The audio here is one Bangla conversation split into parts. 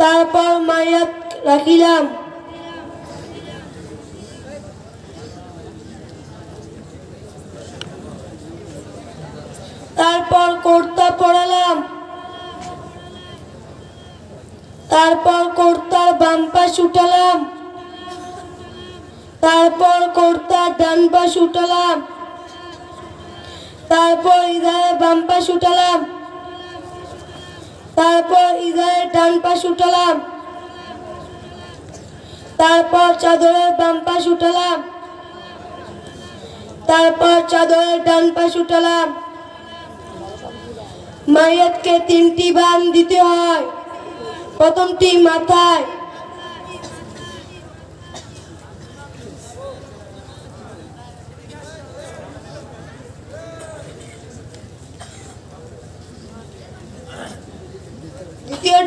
তারপর মায়াত রাখিলাম। তারপর কর্তা পড়ালাম। তারপর কর্তার বাম পাশ উঠালাম। তারপর কর্তার ডান পাশ উঠালাম। তারপর ইদারে বাম পাশ উঠালাম। তারপর ইজারের ডান পাশ উঠালাম। তারপর চাদরের বাম পাশ উঠালাম। তারপর চাদরের ডান পাশ উঠালাম। মায়েরকে তিনটি বান দিতে হয়। প্রথমটি মাথায়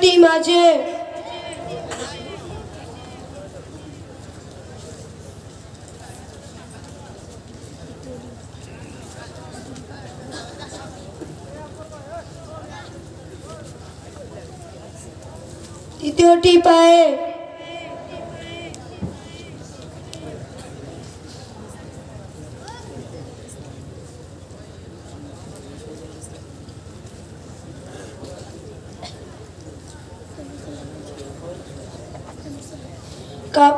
দ্বিতীয়টি মাঝে। তৃতীয়টি পায়ে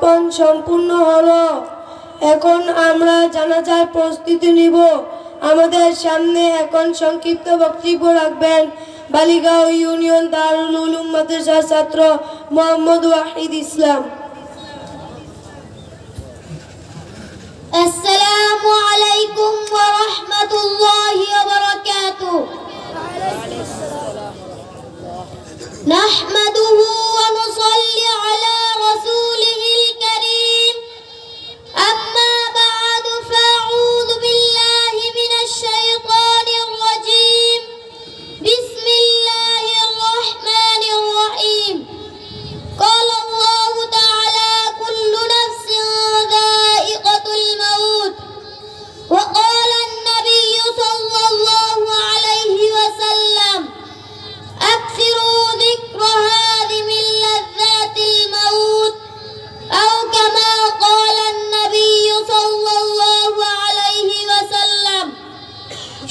আহ্বান সম্পূর্ণ হলো। এখন আমরা জানাজার প্রস্তুতি নিব। আমাদের সামনে এখন সংক্ষিপ্ত বক্তব্য রাখবেন বালিগাঁও ইউনিয়ন দারুল উলুম মাদ্রাসার ছাত্র মোহাম্মদ ওয়াহিদ ইসলাম। আসসালামু আলাইকুম ওয়া রাহমাতুল্লাহ।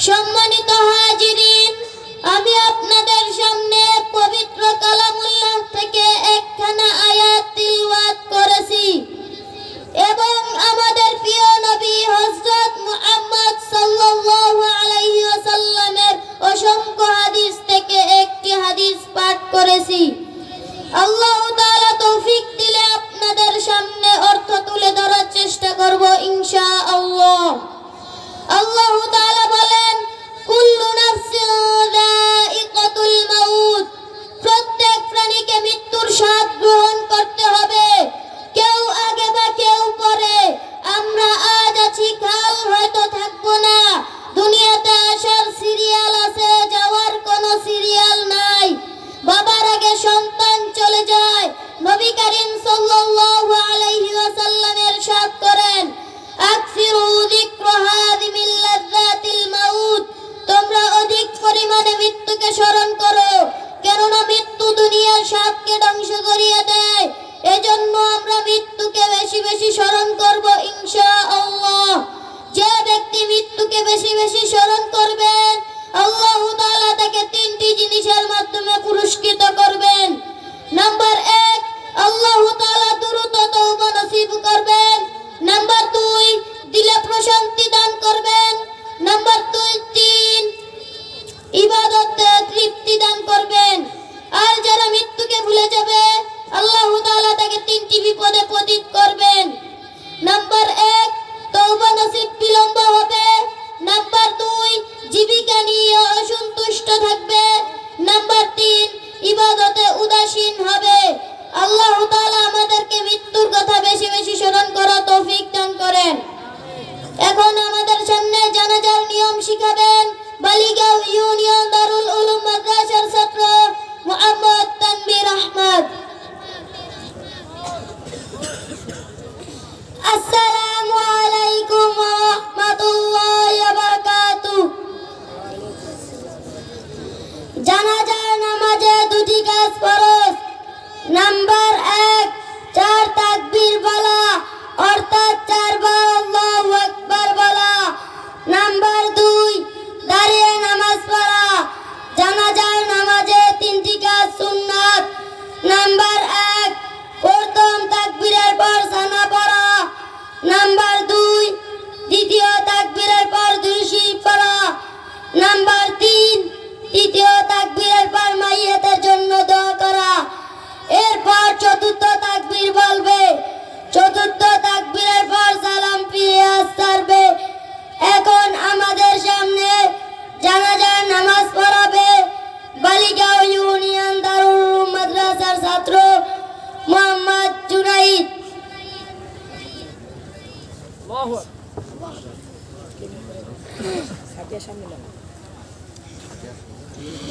সম্মানিত হাজিরিন, আমি আপনাদের সামনে পবিত্র কালামুল্লাহ থেকে একখানা আয়াত তিলওয়াত করেছি এবং আমাদের প্রিয় নবী হযরত মুহাম্মদ সাল্লাল্লাহু প্রাণীকে মৃত্যুর স্বাদ গ্রহণ করতে হবে। কেউ আগে বা কেউ পরে। আমরা আজ আছি, কাল হয়তো থাকব না। দুনিয়াতে আসার সিরিয়াল আছে, যাওয়ার কোনো সিরিয়াল নাই। বাবার আগে সন্তান চলে যায়। নবী করিম সাল্লাল্লাহু আলাইহি ওয়াসাল্লাম ইরশাদ করেন, আকসিরু যিকর হাদিমিল লাযাতিল মাউত। তোমরা অধিক পরিমাণে মৃত্যুকে স্মরণ করো, কেননা মৃত্যু দুনিয়ার স্বাদকে ধ্বংস করিয়ে দেয়। এজন্য আমরা মৃত্যুকে বেশি বেশি স্মরণ করব, ইনশাআল্লাহ। যে ব্যক্তি মৃত্যুকে বেশি বেশি স্মরণ করবেন, আল্লাহ তাআলা তাকে তিনটি জিনিসের মাধ্যমে পুরস্কৃত করবেন। নাম্বার এক, আল্লাহ তাআলা দ্রুত তওবা নসিব করবেন। নাম্বার দুই, দিলে প্রশান্তি দান করবেন। নাম্বার দুই তিন, ইবাদতে তৃপ্তি দান করবেন। আর যারা মৃত্যুকে ভুলে যাবে, আল্লাহ তাআলা তাকে তিনটি বিপদে পতিত করবেন। নাম্বার এক, তওবা নসিব বিলম্ব হবে? নাম্বার দুই, জীবিকা নিয়ে অসন্তুষ্ট থাকবে। নাম্বার তিন, ইবাদতে উদাসীন হবে। আল্লাহ তাআলা আমাদেরকে মৃত্যুর কথা বেশি বেশি স্মরণ করা তৌফিক দান করেন। এখন আমাদের সামনে জানাজার নিয়ম শিখাবেন। বালিগাঁও ইউনিয়ন দারুল উলুম মাদ্রাসার ছাত্র মোহাম্মদ তানবীর আহমদ আসসালামু আলাইকুম ওয়া রাহমাতুল্লাহি নাম্বার তিন তৃতীয় তাকবীরের পর মাইয়াতের জন্য দোয়া করা। এরপর চতুর্থ তাকবীর বলবে চতুর্থ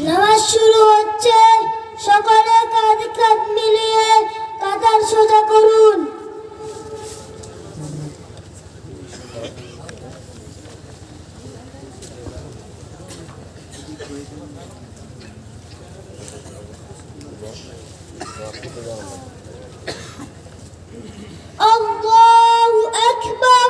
নামাজ শুরু হচ্ছে সকলে কাঁধ কাঁধ মিলিয়ে কাতার সোজা করুন الله أكبر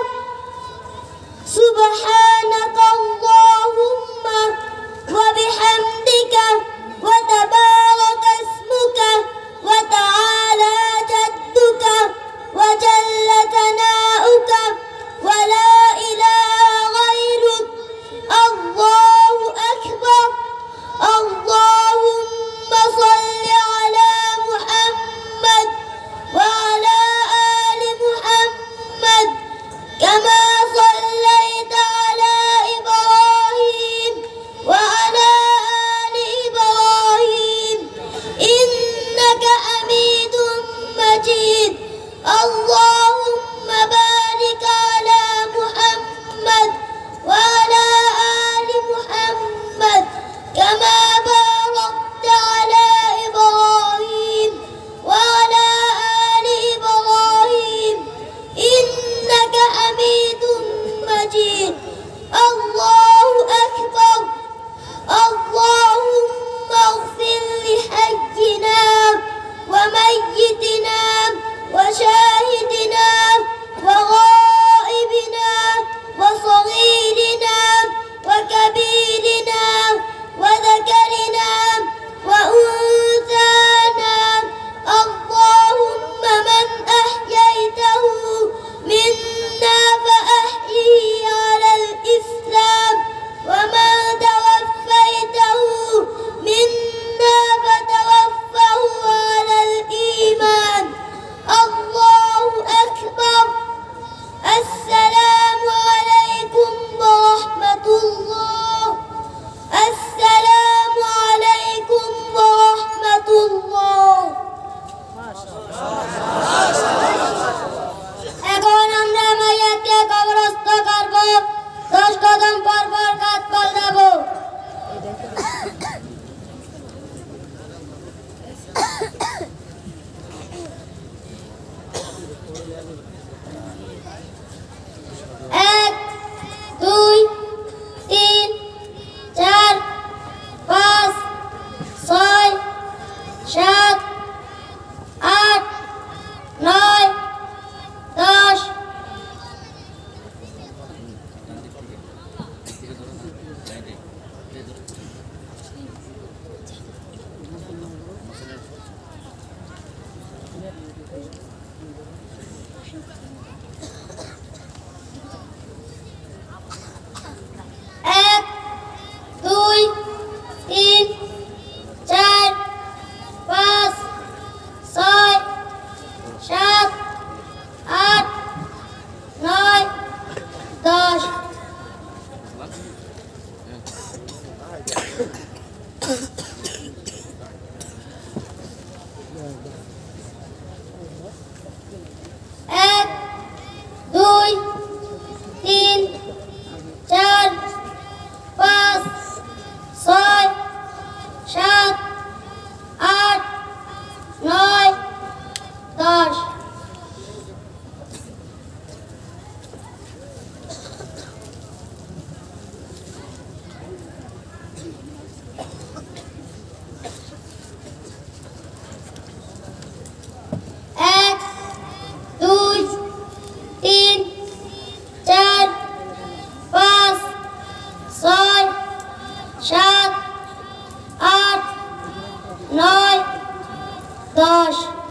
দশ।